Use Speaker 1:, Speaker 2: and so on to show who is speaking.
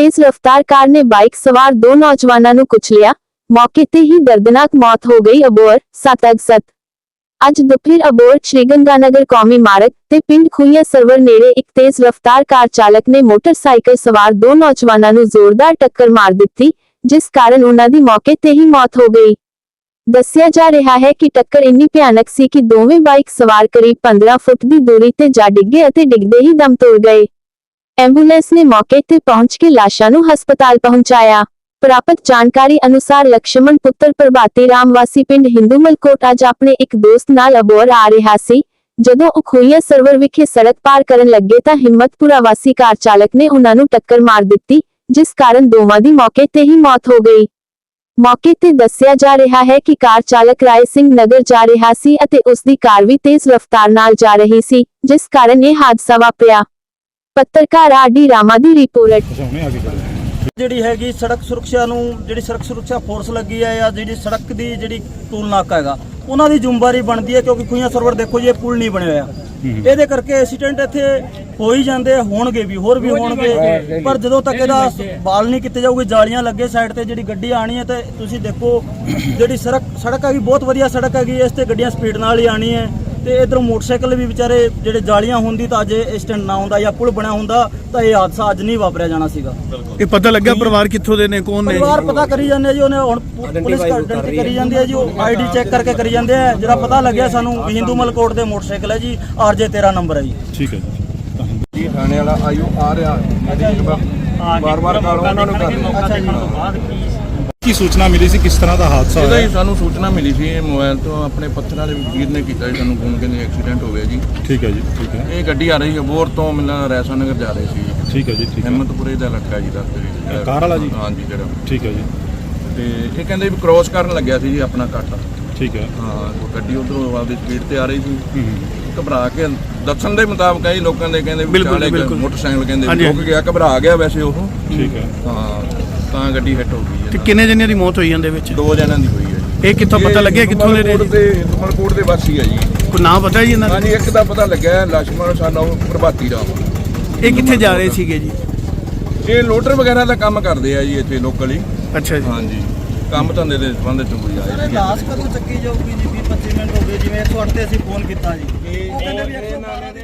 Speaker 1: ਤੇਜ਼ ਰਫ਼ਤਾਰ ਕਾਰ ਨੇ ਬਾਈਕ ਸਵਾਰ ਦੋ ਨੌਜਵਾਨਾਂ ਨੂੰ ਕੁਚਲਿਆ ਮੌਕੇ ਤੇ ਹੀ ਦਰਦਨਾਕ ਮੌਤ ਹੋ ਗਈ ਅਬੋਰ ਸੱਤ ਅਗਸਤ। ਅੱਜ ਦੁਪਹਿਰ ਅਬੋਰ ਸ਼੍ਰੀ ਕੌਮੀ ਮਾਰਗ ਤੇ ਪਿੰਡ ਖੂਈਆ ਸਰਵਰ ਨੇੜੇ ਇੱਕ ਤੇਜ਼ ਰਫ਼ਤਾਰ ਕਾਰ ਚਾਲਕ ਨੇ ਮੋਟਰਸਾਈਕਲ ਸਵਾਰ ਦੋ ਨੌਜਵਾਨਾਂ ਨੂੰ ਜ਼ੋਰਦਾਰ ਟੱਕਰ ਮਾਰ ਦਿੱਤੀ, ਜਿਸ ਕਾਰਨ ਉਹਨਾਂ ਦੀ ਮੌਕੇ ਤੇ ਹੀ ਮੌਤ ਹੋ ਗਈ। ਦੱਸਿਆ ਜਾ ਰਿਹਾ ਹੈ ਕਿ ਟੱਕਰ ਇੰਨੀ ਭਿਆਨਕ ਸੀ ਕਿ ਦੋਵੇਂ ਬਾਈਕ ਸਵਾਰ ਕਰੀਬ 15 ਫੁੱਟ ਦੀ ਦੂਰੀ ਤੇ ਜਾ ਡਿੱਗੇ ਅਤੇ ਡਿੱਗਦੇ ਹੀ ਦਮ ਤੋੜ ਗਏ। ਐਂਬੂਲੈਂਸ ਨੇ ਮੌਕੇ ਤੇ ਪਹੁੰਚ ਕੇ ਲਾਸ਼ਾਂ ਨੂੰ ਹਸਪਤਾਲ ਪਹੁੰਚਾਇਆ। ਪ੍ਰਾਪਤ ਜਾਣਕਾਰੀ ਅਨੁਸਾਰ ਲਕਸ਼ਮਣ ਪੁੱਤਰ ਪ੍ਰਭਾਤੀ ਰਾਮ ਵਾਸੀ ਪਿੰਡ ਹਿੰਦੂਮਲ ਕੋਟ ਅੱਜ ਆਪਣੇ ਇੱਕ ਦੋਸਤ ਨਾਲ ਅਬੋਰ ਆ ਰਿਹਾ ਸੀ। ਜਦੋਂ ਉਹ ਖੋਈਆ ਸਰਵਰ ਵਿਖੇ ਸੜਕ ਪਾਰ ਕਰਨ ਲੱਗੇ ਤਾਂ ਹਿੰਮਤਪੁਰਾ ਵਾਸੀ ਕਾਰ ਚਾਲਕ ਨੇ ਉਹਨਾਂ ਨੂੰ ਟੱਕਰ ਮਾਰ ਦਿੱਤੀ, ਜਿਸ ਕਾਰਨ ਦੋਵਾਂ ਦੀ ਮੌਕੇ ਤੇ ਹੀ ਮੌਤ ਹੋ ਗਈ। ਮੌਕੇ ਤੇ ਦੱਸਿਆ ਜਾ ਰਿਹਾ ਹੈ ਕਿ ਕਾਰ ਚਾਲਕ ਰਾਏ ਸਿੰਘ ਨਗਰ ਜਾ ਰਿਹਾ ਸੀ ਅਤੇ ਉਸ ਦੀ ਕਾਰ ਵੀ ਤੇਜ਼ ਰਫ਼ਤਾਰ ਨਾਲ ਜਾ ਰਹੀ ਸੀ, ਜਿਸ ਕਾਰਨ ਇਹ ਹਾਦਸਾ ਵਾਪਰਿਆ। ਪੱਤਰਕਾਰ ਆਰ.ਡੀ. ਰਾਮਾ ਦੀ ਰਿਪੋਰਟ।
Speaker 2: ਜਿਹੜੀ ਹੈਗੀ ਸੜਕ ਸੁਰੱਖਿਆ ਨੂੰ ਜਿਹੜੀ ਸੜਕ ਸੁਰੱਖਿਆ ਫੋਰਸ ਲੱਗੀ ਹੈ ਜਾਂ ਜਿਹੜੀ ਸੜਕ ਦੀ ਜਿਹੜੀ ਟੂਲ ਨਾਕਾ ਹੈਗਾ ਉਹਨਾਂ ਦੀ ਜ਼ਿੰਮੇਵਾਰੀ ਬਣਦੀ ਹੈ ਕਿਉਂਕਿ ਖੂਈਆਂ ਸਰਵਰ ਦੇਖੋ ਜੀ ਇਹ ਪੁਲ ਨਹੀਂ ਬਣਿਆ ਹੋਇਆ ਇਹਦੇ ਕਰਕੇ ਐਕਸੀਡੈਂਟ ਇੱਥੇ ਹੋ ਹੀ ਜਾਂਦੇ ਆ, ਹੋਣਗੇ ਵੀ ਹੋਰ ਵੀ ਹੋਣਗੇ। ਪਰ ਜਦੋਂ ਤੱਕ ਇਹਦਾ ਬਾਲ ਨਹੀਂ ਕੀਤੇ ਜਾਊਗੇ ਜਾਲੀਆਂ ਲੱਗੇ ਸਾਈਡ ਤੇ ਜਿਹੜੀ ਗੱਡੀ ਆਣੀ ਹੈ ਤੇ ਤੁਸੀਂ ਦੇਖੋ ਜਿਹੜੀ ਸੜਕ ਸੜਕ ਹੈਗੀ ਬਹੁਤ ਵਧੀਆ ਸੜਕ ਹੈਗੀ ਇਸ ਤੇ ਗੱਡੀਆਂ ਸਪੀਡ ਨਾਲ ਹੀ ਆਣੀ ਹੈ ਤੇ ਇਧਰੋਂ ਮੋਟਰਸਾਈਕਲ ਵੀ ਵਿਚਾਰੇ ਜਿਹੜੇ ਜਾਲੀਆਂ ਹੁੰਦੀ ਤਾਂ ਅੱਜ ਇਹ ਸਟੈਂਡ ਨਾ ਹੁੰਦਾ ਜਾਂ ਪੁਲ ਬਣਿਆ ਹੁੰਦਾ ਤਾਂ ਇਹ ਹਾਦਸਾ ਅੱਜ ਨਹੀਂ ਵਾਪਰਿਆ ਜਾਣਾ ਸੀਗਾ।
Speaker 3: ਇਹ ਪਤਾ ਲੱਗਾ ਪਰਿਵਾਰ ਕਿੱਥੋਂ ਦੇ ਨੇ ਕੌਣ ਨੇ?
Speaker 2: ਪਰਿਵਾਰ ਪਤਾ ਕਰੀ ਜਾਂਦੇ ਜੀ ਉਹਨੇ ਹੁਣ ਪੁਲਿਸ ਆਇਡੈਂਟੀ ਕਰੀ ਜਾਂਦੀ ਹੈ ਜੀ ਉਹ ਆਈਡੀ ਚੈੱਕ ਕਰਕੇ ਕਰੀ ਜਾਂਦੇ ਆ ਜਿਹੜਾ ਪਤਾ ਲੱਗਿਆ ਸਾਨੂੰ ਹਿੰਦੂ ਮਲਕੋਟ ਦੇ ਮੋਟਰਸਾਈਕਲ ਹੈ ਜੀ ਆਰਜੇ 13 ਨੰਬਰ ਹੈ ਜੀ।
Speaker 3: ਠੀਕ ਹੈ ਜੀ।
Speaker 4: ਥਾਣੇ ਵਾਲਾ ਆਇਓ ਆ ਰਿਹਾ ਬਾਰ ਬਾਰ ਕਾਲ ਉਹਨਾਂ ਨੂੰ ਕਰ ਰਿਹਾ
Speaker 2: ਅੱਛਾ ਜੀ
Speaker 3: ਕੀ ਸੂਚਨਾ ਮਿਲੀ ਸੀ? ਕਿਸ ਤਰ੍ਹਾਂ ਦਾ ਹਾਦਸਾ
Speaker 4: ਇਹਦਾ
Speaker 3: ਹੋਇਆ?
Speaker 4: ਹੀ ਸਾਨੂੰ ਸੂਚਨਾ ਮਿਲੀ ਸੀ ਇਹ ਮੋਬਾਈਲ ਤੋਂ ਆਪਣੇ ਪੱਥਰਾਂ ਦੇ ਵੀਰ ਨੇ ਕੀਤਾ ਜੀ ਸਾਨੂੰ ਫੋਨ ਕਹਿੰਦੇ ਐਕਸੀਡੈਂਟ ਹੋ ਗਿਆ ਜੀ।
Speaker 3: ਠੀਕ ਹੈ ਜੀ ਠੀਕ ਹੈ।
Speaker 4: ਇਹ ਗੱਡੀ ਆ ਰਹੀ ਹੈ ਬੋਰ ਤੋਂ ਮਿਲਣਾ ਰੈਸਾ ਨਗਰ ਜਾ ਰਹੀ ਸੀ।
Speaker 3: ਠੀਕ ਹੈ ਜੀ ਠੀਕ ਹੈ।
Speaker 4: ਹਿੰਮਤਪੁਰੇ ਦਾ ਇਲਾਕਾ ਜੀ ਵਿੱਚ
Speaker 3: ਇਹ ਕਾਰ ਵਾਲਾ ਜੀ?
Speaker 4: ਹਾਂਜੀ ਜਿਹੜਾ।
Speaker 3: ਠੀਕ ਹੈ ਜੀ।
Speaker 4: ਤੇ ਇਹ ਕਹਿੰਦੇ ਵੀ ਕ੍ਰੋਸ ਕਰਨ ਲੱਗਿਆ ਸੀ ਜੀ ਆਪਣਾ ਕੱਟ
Speaker 3: ਠੀਕ ਹੈ।
Speaker 4: ਹਾਂ ਉਹ ਗੱਡੀ ਉਧਰੋਂ ਆਪਦੀ ਸਪੀਡ ਤੇ ਆ ਰਹੀ ਸੀ। ਘਬਰਾ ਕੇ ਦੱਸਣ ਦੇ ਮੁਤਾਬਕ ਕਈ ਲੋਕਾਂ ਦੇ ਕਹਿੰਦੇ ਵਿਚਾਲੇ ਮੋਟਰਸਾਈਕਲ ਕਹਿੰਦੇ ਰੁਕ ਗਿਆ ਘਬਰਾ ਗਿਆ ਵੈਸੇ ਉਹ।
Speaker 3: ਠੀਕ ਹੈ।
Speaker 4: ਹਾਂ ਤਾਂ ਗੱਡੀ ਹਿੱਟ ਹੋ ਗਈ
Speaker 3: ਤੇ ਕਿੰਨੇ ਜਣਿਆਂ ਦੀ ਮੌਤ ਹੋਈ ਜਾਂਦੇ ਵਿੱਚ?
Speaker 4: ਦੋ ਜਣਿਆਂ ਦੀ ਹੋਈ ਹੈ
Speaker 3: ਇਹ ਕਿੱਥੋਂ ਪਤਾ ਲੱਗਿਆ ਕਿੱਥੋਂ ਦੇ ਨੇ ਤੁਮਲਕੋਟ
Speaker 4: ਦੇ ਵਾਸੀ ਆ ਜੀ।
Speaker 3: ਕੋਈ ਨਾਮ ਪਤਾ ਜੀ ਇਹਨਾਂ ਦਾ?
Speaker 4: ਹਾਂਜੀ ਇੱਕ ਦਾ ਪਤਾ ਲੱਗਿਆ ਲక్ష్మణ ਸਾਨੂੰ ਪ੍ਰਭਾਤੀ ਰਾਮ।
Speaker 3: ਇਹ ਕਿੱਥੇ ਜਾ ਰਹੇ ਸੀਗੇ ਜੀ?
Speaker 4: ਇਹ ਲੋਡਰ ਵਗੈਰਾ ਦਾ ਕੰਮ ਕਰਦੇ ਆ ਜੀ ਇੱਥੇ ਲੋਕਲ ਹੀ
Speaker 3: ਅੱਛਾ ਜੀ।
Speaker 4: ਹਾਂਜੀ। ਕੰਮ ਧੰਦੇ ਦੇ ਸੰਬੰਧ ਚ ਕੋਈ ਆਏ ਸੀ
Speaker 2: ਲਾਸ਼ ਕਦੋਂ ਚੱਕੀ ਜਾਊਗੀ ਜੀ? 20 25 ਮਿੰਟ ਹੋ ਗਏ ਜਿਵੇਂ 108 ਤੇ ਅਸੀਂ ਫੋਨ ਕੀਤਾ ਜੀ। ਉਹ ਕਹਿੰਦੇ ਵੀ 112 ਦੇ